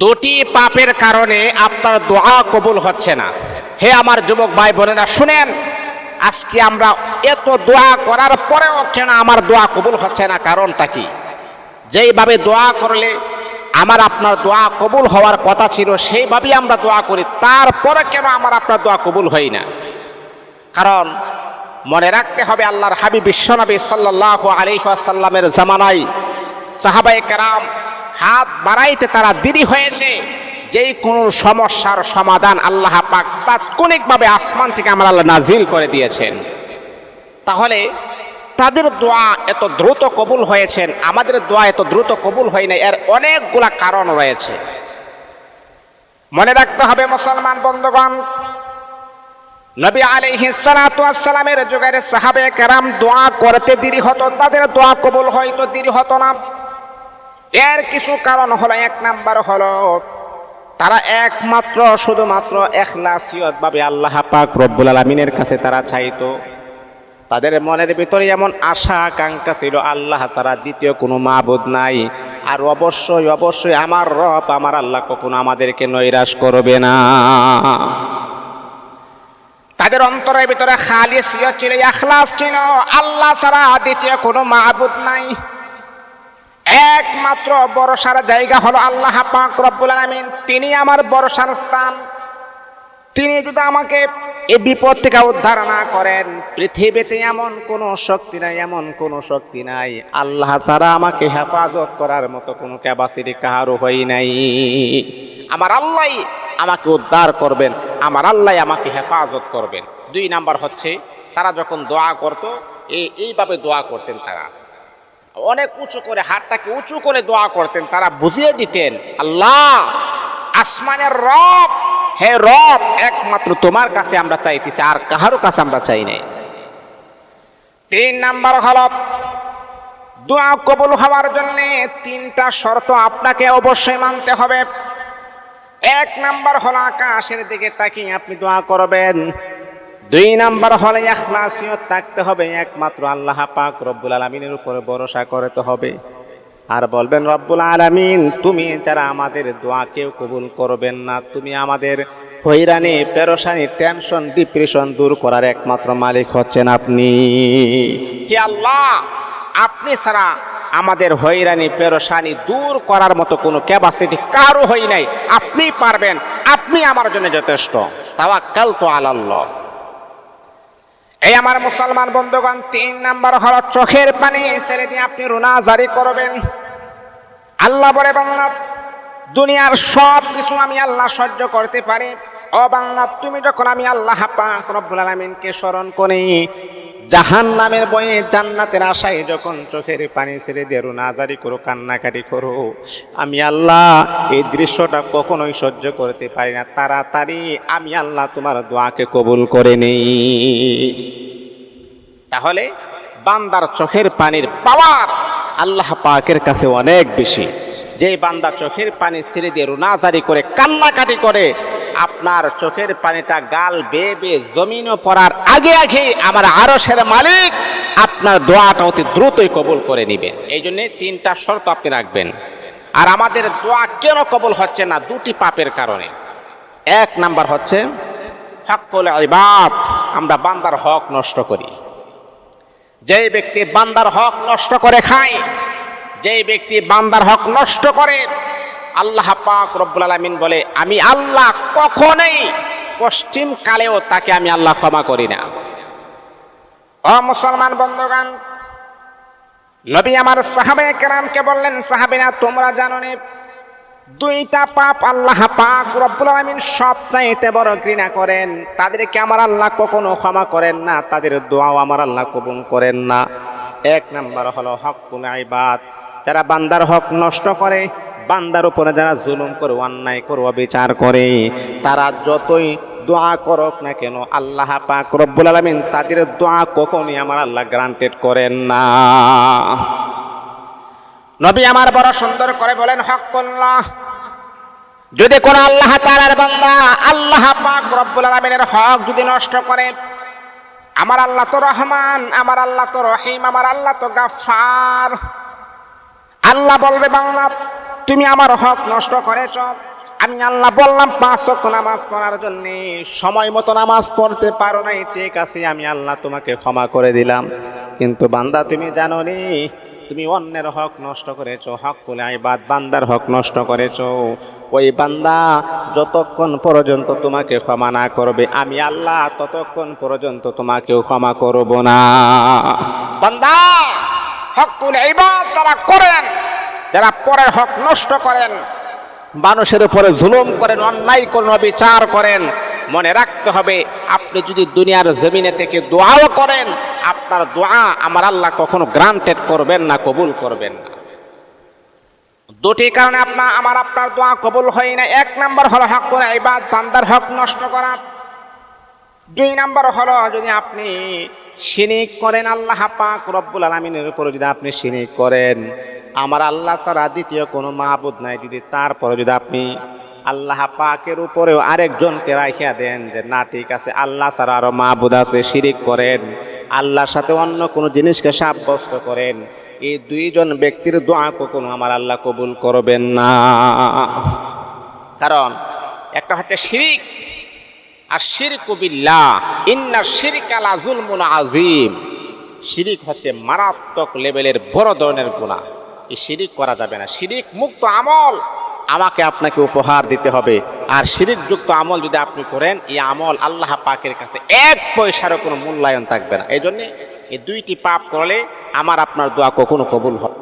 দুটি পাপের কারণে আপনার দোয়া কবুল হচ্ছে না। হে আমার যুবক ভাই বোনেরা, শুনেন, আজকে আমরা এত দোয়া করার পরেও কেন আমার দোয়া কবুল হচ্ছে না? কারণটা কি? যেইভাবে দোয়া করলে আমার আপনার দোয়া কবুল হওয়ার কথা ছিল, সেইভাবেই আমরা দোয়া করি। তারপরে কেন আমার আপনার দোয়া কবুল হয় না? কারণ মনে রাখতে হবে, আল্লাহর হাবিব বিশ্বনবী সাল্লাহ আলিহাসাল্লামের জামানায় সাহাবাই কারাম হাত বাড়াইতে তারা দেরি হয়েছে। যেই কোনো সমস্যার সমাধান আল্লাহ পাক তাৎক্ষণিকভাবে আসমান থেকে আমরা আল্লাহ নাজিল করে দিয়েছেন। তাহলে তাদের দোয়া এত দ্রুত কবুল হয়েছেন, আমাদের দোয়া এত দ্রুত কবুল হয় না এর অনেকগুলা কারণ রয়েছে। মনে রাখতে হবে মুসলমান বন্ধুগণ, নবী আলাইহিসসালামের যুগের সাহাবে কেরাম দোয়া করতে দেরি হতো, তাদের দোয়া কবুল হয়তো দেরি হতো না। এর কিছু কারণ হলো, এক নাম্বার হলো, তারা একমাত্র, শুধুমাত্র এখলাসিয়ত ভাবে আল্লাহ পাক রব্বুল আলমিনের কাছে তারা চাইতো। তাদের মনের ভিতরে এমন আশা, আকাঙ্ক্ষা ছিল, আল্লাহ ছাড়া দ্বিতীয় কোনো মাবুদ নাই। আর অবশ্যই অবশ্যই আমার রব, আমার আল্লাহ কখনো আমাদেরকে নৈরাশ করবে না। তাদের অন্তরের ভিতরে খালি ছিল, এখলাস ছিল, আল্লাহ ছাড়া দ্বিতীয় কোনো মাহবুদ নাই। একমাত্র বড়সার জায়গা হলো আল্লাহ পাক রব্বুল আলামিন। তিনি আমার বড়সার স্থান। তিনি যদি আমাকে এই বিপদ থেকে উদ্ধার না করেন, পৃথিবীতে এমন কোনো শক্তি নাই, এমন কোনো শক্তি নাই। আল্লাহ ছাড়া আমাকে হেফাজত করার মতো কোনো ক্যাপাসিটি কাহারও হই নাই। আমার আল্লাহ আমাকে উদ্ধার করবেন, আমার আল্লাহ আমাকে হেফাজত করবেন। দুই নাম্বার হচ্ছে, তারা যখন দোয়া করতো এই এইভাবে দোয়া করতেন তারা। অনেক উঁচু করে, হাতটাকে উঁচু করে দোয়া করতেন, তারা বুঝিয়ে দিতেন, আল্লাহ, আসমানের রব, হে রব, একমাত্র তোমার কাছে আমরা চাইতেছি, আর কাহারও কাছে আমরা চাই নাই। তিন নাম্বার হল দোয়া কবুল হওয়ার জন্য তিনটা শর্ত আপনাকে অবশ্যই মানতে হবে। এক নাম্বার হলো আকাশের দিকে তাকিয়ে আপনি দোয়া করবেন। দুই নাম্বার হলে এখলাসিয়ত থাকতে হবে, একমাত্র আল্লাহ পাক রব্বুল আলমিনের উপরে ভরসা করতে হবে। আর বলবেন, রব্বুল আলামিন, তুমি যারা আমাদের দোয়া কেউ কবুল করবেন না, তুমি আমাদের হৈরানি পেরোসানি টেনশন, ডিপ্রেশন দূর করার একমাত্র মালিক হচ্ছেন আপনি। হে আল্লাহ, আপনি ছাড়া আমাদের হৈরানি পেরোসানি দূর করার মতো কোনো ক্যাপাসিটি কারও হই নাই। আপনি পারবেন, আপনি আমার জন্য যথেষ্ট। তাওয়াক্কাল তো আলাল্লাহ। এই আমার মুসলমান বন্ধুগণ, তিন নাম্বার হলো চোখের পানি, ছেড়ে দিয়ে আপনি রুনা জারি করবেন। আল্লাহ বলে বাংলা দুনিয়ার সব কিছু আমি আল্লাহ সহ্য করতে পারি। ও বাংলা তুমি যখন আমি আল্লাহ পাক রব্বুল আলামিনকে স্মরণ করি জাহান নামের বয়ে জান্নাতের আশায় যখন চোখের পানি ছেড়ে দিয়ে রুনাজারি করো, কান্নাকাটি করো, আমি আল্লাহ এই দৃশ্যটা কখনোই সহ্য করতে পারি না। তাড়াতাড়ি আমি আল্লাহ তোমার দোয়াকে কবুল করে নেই। তাহলে বান্দার চোখের পানির পাওয়ার আল্লাহ পাকের কাছে অনেক বেশি। যে বান্দা চোখের পানি ছেড়ে দিয়ে রুনাজারি করে, কান্নাকাটি করে আপনার চোখের পানিটা গাল বেয়ে বেয়ে জমিনও পড়ার আগে আগে আমার আরসের মালিক আপনার দোয়াটা অতি দ্রুতই কবুল করে নেবেন। এই জন্যে তিনটা শর্ত আপনি রাখবেন। আর আমাদের দোয়া কেন কবুল হচ্ছে না দুটি পাপের কারণে। এক নাম্বার হচ্ছে হকল ইবাদ, আমরা বান্দার হক নষ্ট করি। যেই ব্যক্তি বান্দার হক নষ্ট করে খায়, যেই ব্যক্তি বান্দার হক নষ্ট করে আল্লাহ পাক রব্বুল আলামিন বলে, আমি আল্লাহ কখনোই পশ্চিম কালেও তাকে আমি আল্লাহ ক্ষমা করি না। ও মুসলমান বন্ধুগান নবী আমার সাহাবে কেরামকে বললেন সাহাবিনা তোমরা জানো দুইটা পাপ আল্লাহ পাক রব্বুল আলামিন সবচাইতে বড় ঘৃণা করেন। তাদেরকে আমার আল্লাহ কখনো ক্ষমা করেন না, তাদের দোয়াও আমার আল্লাহ কবুল করেন না। এক নাম্বার হলো হক হকুল আইবাদ যারা বান্দার হক নষ্ট করে বান্দার উপরে যারা জুলুম করে, অন্যায় করে বিচার করে, তারা যতই দোয়া করক না কেন, আল্লাহ পাক রব্বুল আলামিন তাদের দোয়া কখনই আমার আল্লাহ গ্রান্টেড করেন না। নবী আমার বড় সুন্দর করে বলেন হক হকুল্লাহ, যদি কোন আল্লাহ তাআলার বান্দা আল্লাহ পাক রব্বুল আলামিনের হক যদি নষ্ট করে, আমার আল্লাহ তো রহমান, আমার আল্লাহ তো রহিম, আমার আল্লাহ তো গাফার আল্লাহ বলবে বাংলা তুমি আমার হক নষ্ট করেছ। আমি আল্লাহ বললাম, পাঁচ ওয়াক্ত নামাজ পড়ার জন্য। সময় মতো নামাজ পড়তে পারো নাই। ঠিক আছে, আমি আল্লাহ তোমাকে ক্ষমা করে দিলাম। কিন্তু বান্দা, তুমি জানো নি তুমি অন্যের হক নষ্ট করেছ। হক কুলে আইবাদ বান্দার হক নষ্ট করেছ। ওই বান্দা যতক্ষণ পর্যন্ত তোমাকে ক্ষমা না করবে, আমি আল্লাহ ততক্ষণ পর্যন্ত তোমাকেও ক্ষমা করব না। বান্দা হকুল ইবাদ যারা করেন যারা পরের হক নষ্ট করেন, মানুষের উপরে জুলুম করেন, অন্যায় কোন বিচার করেন, মনে রাখতে হবে, আপনি যদি দুনিয়ার জমিনে থেকে দোয়াও করেন, আপনার দোয়া আমার আল্লাহ কখনো গ্রান্টেড করবেন না, কবুল করবেন না। দুটি কারণে আপনার আমার আপনার দোয়া কবুল হয় না। এক নাম্বার হলো হক করে, ইবাদ, বান্দার হক নষ্ট করা। দুই নাম্বার হলো যদি আপনি শিরিক করেন, আল্লাহ পাক রব্বুল আলমিনের উপর যদি আপনি শিরিক করেন। আমার আল্লাহ ছাড়া দ্বিতীয় কোনো মাহবুদ নাই। যদি তারপরে যদি আপনি আল্লাহ পাকের উপরেও আরেকজনকে রাখিয়া দেন যে, না, ঠিক আছে, আল্লাহ ছাড়া আরও মাহবুদ আছে, শিরিক করেন। আল্লাহর সাথে অন্য কোনো জিনিসকে সাব্যস্ত করেন। এই দুইজন ব্যক্তির দোয়া কখনো আমার আল্লাহ কবুল করবেন না। কারণ একটা হচ্ছে শিরিক, আর শিরক বিল্লাহ, ইন্না শিরক আলা জুলমুন আজিম শিরিক হচ্ছে মারাত্মক লেভেলের বড় ধরনের গুণা এই শিরিক করা যাবে না। শিরিক মুক্ত আমল। আমাকে আপনাকে উপহার দিতে হবে। আর শিরিকযুক্ত আমল যদি আপনি করেন, এই আমল আল্লাহ পাকের কাছে এক পয়সারও কোনো মূল্যায়ন থাকবে না। এই জন্যে এই দুইটি পাপ করলে আমার আপনার দোয়া কখনো কবুল হবে